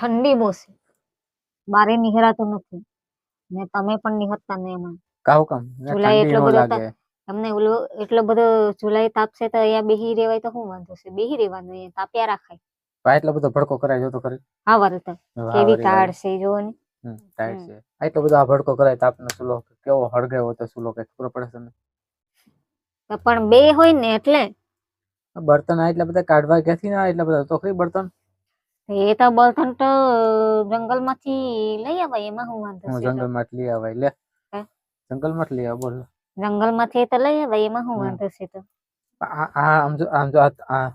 ઠંડી બહુ છે. બારે નિહરાતું નથી. ને તમે પણ નિહરતા નહીં એમાં. કાવ કામ? જુલાઈ એટલો બધો તમને ઓલો એટલો બધો જુલાઈ તાપશે તો અહીંયા બેહી રેવાય તો શું વાંધો છે? બેહી રહેવાનું અહીંયા તાપ્યા રાખાય પણ એટલો બધો ભડકો કરાય જો તો ખરી. હા વાહ, કેવી તાળ છે જો ને. ટાઈટ છે. એટલો બધો આ ભડકો કરાય તાપનો ચૂલો કેવો હળગાવ્યો તો ચૂલો કઈ ખબર પડે તમને? પણ બે હોય ને એટલે? બર્તન આ એટલા બધા કાઢવા ક્યાંથી ના એટલા બધા તો ખરી બર્તન? એ તો બળથણ તો જંગલમાંથી લઈ આવે એમાં વાંધો હું જંગલ લઈ આવે લે. જંગલમાં લઈ આવે બોલ. જંગલમાંથી તો લઈ આવે એમાં શું વાંધો છે તો? આ આ આમ જો આમ જો આ આ-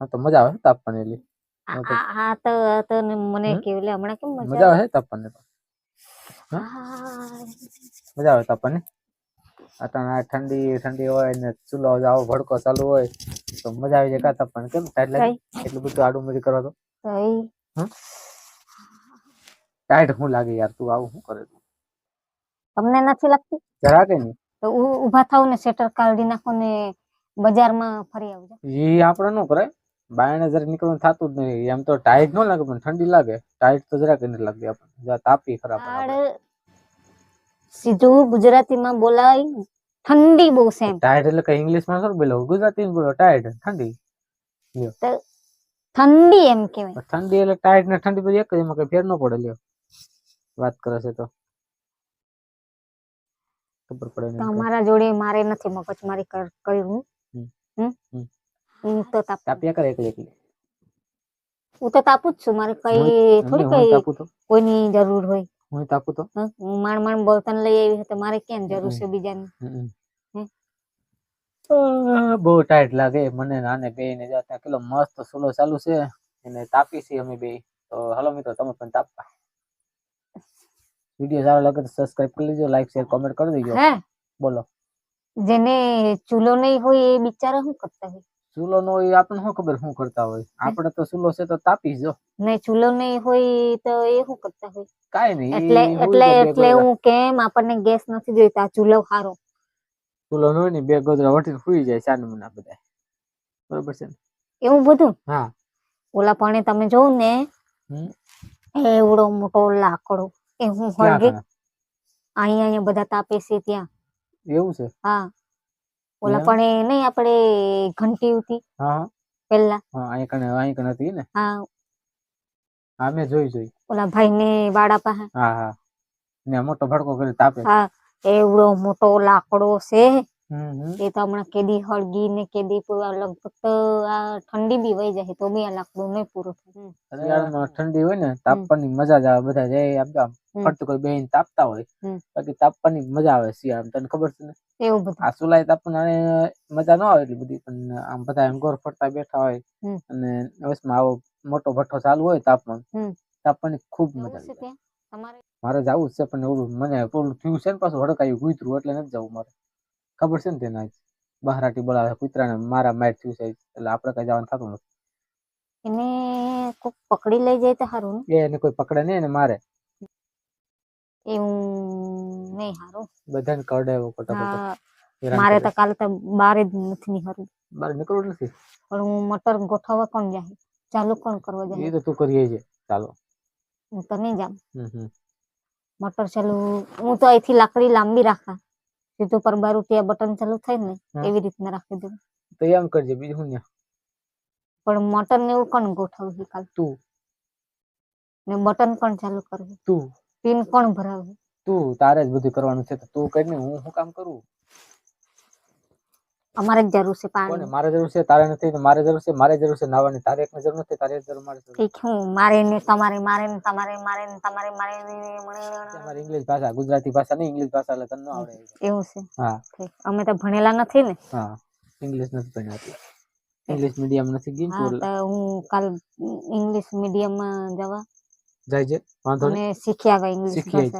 આ તો મજા આવે તાપવાની એલી. આ હા તો- મને કેવું લે હમણાં કેમ મજા મજા આવે? તાપવાની તો. મજા આવે તાપવાની? આ ઠંડી ઠંડી હોય ને ચૂલો આવો ભડકો ચાલુ હોય તો મજા આવી જાય કા તાપવાની કેમ? એટલે એટલું બધું આડું મરી કરો તો. ટાઈટ હું? લાગે યાર તું આવું શું કરે તું? તમને નથી લાગતી? જરા કે નહીં. તો ઊભા થાવ ને શેટર કાઢી નાખો ને બજારમાં ફરી આવજો. એ આપણે નો કરાય. બાયણે જરા નીકળવાનું થતું જ નહીં. એમ તો ટાઈટ ન લાગે પણ ઠંડી લાગે. ટાઈટ તો જરાક નહીં લાગતી આપણને જરા તાપી ખરાબ સીધું ગુજરાતીમાં બોલાય. ઠંડી બહુ છે ટાઈટ એટલે કઈ ઇંગ્લિશમાં શું બોલો ગુજરાતી બોલો ટાઈટ ઠંડી. ઠંડી એમ કહેવાય. ઠંડી એટલે ટાઈટ ને ઠંડી બધી એક જ એમાં કઈ ફેર ન પડે લ્યો. વાત કરે છે તો. ખબર પડે તો નહીં તો. અમારા જોડે મારે નથી મગજ મારી કર્યું. હમ. હું તો તાપ. તાપ્યા કરે એકલી એકલી. હું તો તાપું જ છું મારે કઈ થોડી કઈ કોઈની જરૂર હોય. હું તાપું તો. હું માંડ માણ બળતણ લઈ આવી તો મારે કેમ જરૂર છે બીજાની? બહુ ટાઈટ લાગે મને નાને બે ને જાતા કેટલો મસ્ત સોલો ચાલુ છે એને તાપી છે અમે બે તો હલો મિત્રો તમે પણ તાપવા. વીડિયો સારો લાગે તો સબસ્ક્રાઇબ કરી લેજો લાઈક શેર કોમેન્ટ કરી દેજો. બોલો. જેને ચૂલો નહીં હોય એ બિચારા શું કરતા હોય? ચૂલો નો હોય આપણને શું ખબર શું કરતા હોય? આપણે તો ચૂલો છે તો તાપી જો. નહીં ચૂલો નહીં હોય તો એ શું કરતા હોય? કાંઈ નહીં એટલે એટલે એટલે હું કેમ આપણને ગેસ નથી જોઈતા? ચૂલો સારો. ચૂલો ન હોય ને બે ગોદરા વટીને સુઈ જાય ચાર મહિના બધા બરોબર છે ને? એવું બધું? હા. ઓલા પણ તમે જોઉં ને એવડો મોટો લાકડો એ હું હળગે? અહીંયા અહીંયા બધા તાપે છે ત્યાં. એવું છે? હા. ઓલા? પણ એ નહીં આપણે ઘંટી ઉતી હા પેલા હા અહીં કણે અહીં કણે હતી ને? હા. હા મેં જોઈ જોઈ. ઓલા ભાઈ ને વાડા પાસે. હા હા. ને મોટો ભડકો કરી તાપે. હા. એવડો મોટો લાકડો છે. એ તો હમણાં કેદી હળગી ને કેદી પૂરા લગભગ તો આ ઠંડી બી વહી જાય તો બી આ લાકડું નહીં પૂરું થાય. ઠંડી હોય ને તાપવાની મજા જ આવે બધા જાય આમ આમ ફરતું કોઈ બેહીને તાપતા હોય. બાકી તાપવાની મજા આવે શિયાળામાં તને ખબર છે ને? એવું બધું. આ સુલાય તાપવાને મજા ન આવે એટલી બધી પણ આમ બધા એમ ગોર ફરતા બેઠા હોય અને વસમાં આવો મોટો ભઠ્ઠો ચાલુ હોય તાપમાન તાપવાની ખૂબ મજા આવે મારે જવું જ છે પણ એવું મને પેલું થયું છે ને પાછું હડકાયું કૂતરું એટલે નથી જવું મારે. ખબર છે ને તેને આજ? બહારાટી બોલાવે કૂતરાને મારા માર થયું છે એટલે આપણે કઈ જવાનું થતું નથી. એને કોઈ પકડી લઈ જાય તો સારું એ એને કોઈ પકડે નહીં ને મારે. એવું નહીં સારું બધાને કરડે એવો ફટાફટ મારે તો કાલે તો બારે જ નથી નીકળવું બારે નીકળવું નથી. પણ હું મટર ગોઠવવા કોણ જાય? ચાલુ કોણ કરવા એ તો તું કરીએ છે ચાલો. હું તો નહીં જામ મટર ચાલુ હું તો અહીંથી લાકડી લાંબી રાખા. સીધું પર બારું ત્યાં બટન ચાલુ થાય ને એવી રીતના રાખી દઉં. તો એમ કરજે બીજું પણ મોટર ને એવું કોણ ગોઠવું કાલ? તું. ને બટન કોણ ચાલુ કરવું? તું. પિન કોણ ભરાવે? તું તારે જ બધું કરવાનું છે તો તું કરીને હું શું કામ કરું? અમારે જ જરૂર છે પાણી. મારે જરૂર છે તારે નથી તો મારે જરૂર છે મારે જરૂર છે નાવાની તારે એકને જરૂર નથી તારે જરૂર મારે ઠીક હું મારે ને તમારે મારે ને તમારે મારે ને તમારે મારે ને મને ઇંગ્લિશ ભાષા ગુજરાતી ભાષા નહીં ઇંગ્લિશ ભાષા એટલે તમને આવડે એવું. છે. હા. અમે તો ભણેલા નથી ને. હા. ઇંગ્લિશ નથી ભણ્યા ઇંગ્લિશ મીડિયમ નથી ગઈ તો હું કાલ ઇંગ્લિશ મીડિયમમાં જવા. જાય છે? વાંધો નહીં. શીખી આવે ઇંગ્લિશ શીખી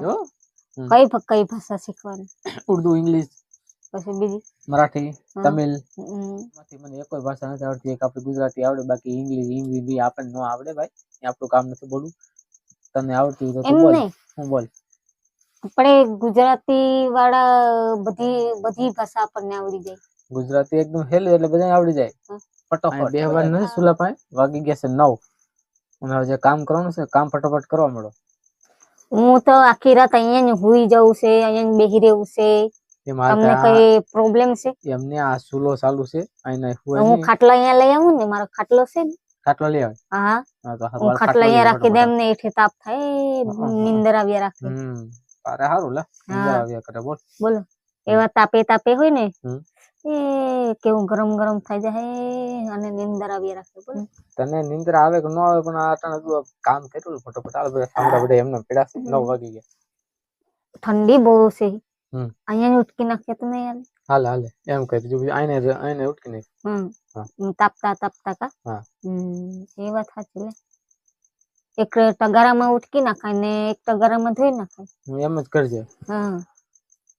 કઈ કઈ ભાષા શીખવાની? ઉર્દુ ઇંગ્લિશ પછી બીજી? મરાઠી તમિલ. માંથી મને એકોય ભાષા નથી આવડતી. એક આપણે ગુજરાતી આવડે બાકી ઇંગ્લિશ હિન્દી બી આપણને ન આવડે ભાઈ. એ આપણું કામ નથી બોલવું તને આવડતી હોય તો બોલ. હું બોલ. આપણે ગુજરાતી વાળા બધી બધી ભાષા આપણને આવડી જાય. ગુજરાતી એકદમ હેલું એટલે બધાને આવડી જાય. ફટાફટ. બે વાર નથી સુલા પાય વાગી ગયા છે નવ. અને હવે જે કામ કરવાનું છે કામ ફટાફટ કરવા મળો. હું તો આખી રાત અહીંયા જ હુઈ જવું છે અહીંયા જ બેહી રહેવું છે. તમને કઈ પ્રોબ્લેમ છે? એમને આ સુલો ચાલુ છે હુંય હું. ખાટલો અહીંયા લઈ આવું ને મારો ખાટલો છે ને. ખાટલો લઈ આવે? હા હા. ખાટલો અહીંયા રાખી દે દેમ ને એઠે તાપ થાય નિંદર. આવ્યા રાખે. હમ તારે હારું લે. નિંદર આવ્યા કરે બોલ. બોલો. એવા તાપે તાપે હોય ને એ કેવું ગરમ ગરમ થઈ જાય અને નિંદર આવ્યા રાખે બોલ. તને નિંદર આવે કે ન આવે પણ આ તને કામ કર્યું ફટાફટ. હાલ બધા સાંભળા બધા એમને પીડા છે નવ વાગી ગયા. ઠંડી બહુ છે. હમ. અહીંયા જ ઉટકી નાખે તો નહીં યાર હાલે હાલે એમ કરી જો આઈને આઈને ઉઠકી નહીં હમ હા. હમ, તાપતા તાપતા કા હા. હમ એ વાત સાચી લે એક ટગારામાં ઉટકી નાખાય ને એક ટગારામાં ધોઈ નાખાય હું એમ જ કરજે હા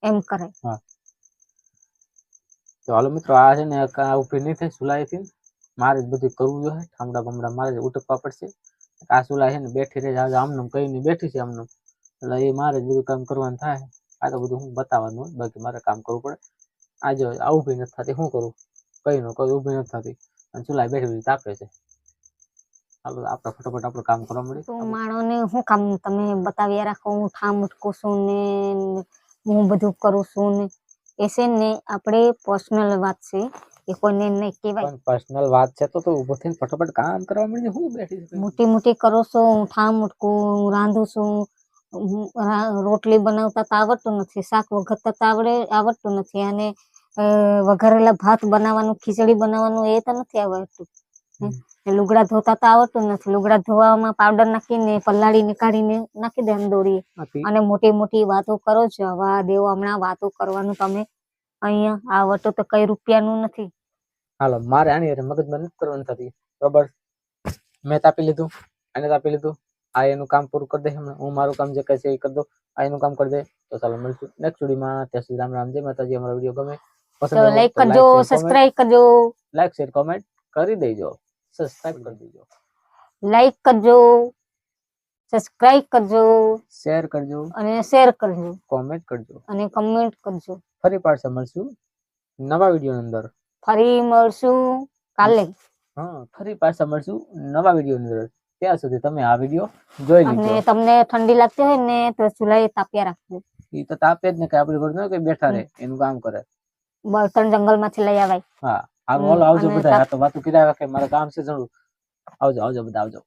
એમ કરાય તો હાલો મિત્રો આ છે ને આ ઉપરી નહીં થાય સુલાઈથી મારે જ બધું કરવું જોઈએ ઠામડા બમડા મારે જ ઉટકવા પડશે આ સુલાઈ છે ને બેઠી રહે આજે આમનું કઈ નહીં બેઠી છે આમનું એટલે એ મારે જ બધું કામ કરવાનું થાય આ તો બધું હું બતાવવાનું બાકી મારે કામ કરવું પડે. આજે આ ઊભી નથી થતી શું કરું? કઈ નો કઈ ઊભી નથી થતી. અને ચૂલા બેઠી બેઠી તાપે છે. આપણે ફટાફટ આપણું કામ કરવા તો મળી માણોને શું કામ તમે બતાવ્યા રાખો હું ઠામ ઉઠકું છું ને હું બધું કરું છું ને. એ છે ને આપણે પર્સનલ વાત છે એ કોઈને નહીં કહેવાય. પર્સનલ વાત છે તો તો ઊભો થઈને ફટાફટ કામ કરવા મળી હું બેઠી મોટી મોટી કરો છો હું ઠામ ઉઠકું હું રાંધું છું રોટલી બનાવતા તો આવડતું નથી શાક વઘારતા તો આવડે આવડતું નથી. અને વઘારેલા ભાત બનાવવાનું ખીચડી બનાવવાનું એ તો નથી આવડતું? લુગડા ધોતા તો આવડતું નથી. લુગડા ધોવામાં પાવડર નાખીને પલાળી નીકાળીને નાખી દે દોરી આથી અને મોટી મોટી વાતો કરો છો. હવા દેવો હમણાં વાતો કરવાનું તમે અહીંયા આવડતો તો કઈ રૂપિયાનું નથી. હાલો મારે આની મગજમાં નથી કરવાની થતી. બરોબર? મેં તાપી લીધું એને તાપી લીધું. આ એનું કામ પૂરું કરી દે હું મારું કામ જે કહે છે એ કરી દો આ એનું કામ કરી દે. તો ચાલો મળશું નેક્સ્ટ વિડીયોમાં ત્યાં સુધી રામ રામ જય માતાજી. અમારો વીડિયો ગમે તો લાઈક કરજો સબસ્ક્રાઇબ કરજો. લાઈક શેર કોમેન્ટ કરી દેજો. સબસ્ક્રાઇબ કરી દેજો. લાઈક કરજો સબસ્ક્રાઇબ કરજો. શેર કરજો. અને શેર કરજો. કોમેન્ટ કરજો. અને કમેન્ટ કરજો. ફરી પાછા મળશું નવા વીડિયો અંદર. ફરી મળશું કાલે. હા ફરી પાછા મળશું નવા વીડિયો અંદર. ત્યાં સુધી તમે આ વીડિયો જોઈ અને તમને ઠંડી લાગતી હોય ને તો ચૂલાએ તાપ્યા રાખજો. એ તો તાપે જ ને કે આપડે ઘર કે બેઠા રહે એનું કામ કરે. બળતણ જંગલમાંથી લઈ આવાય. હા આ હમ, આવજો બધા આ તો વાતો કર્યા રાખે મારા કામ છે જણું. આવજો આવજો બધા આવજો.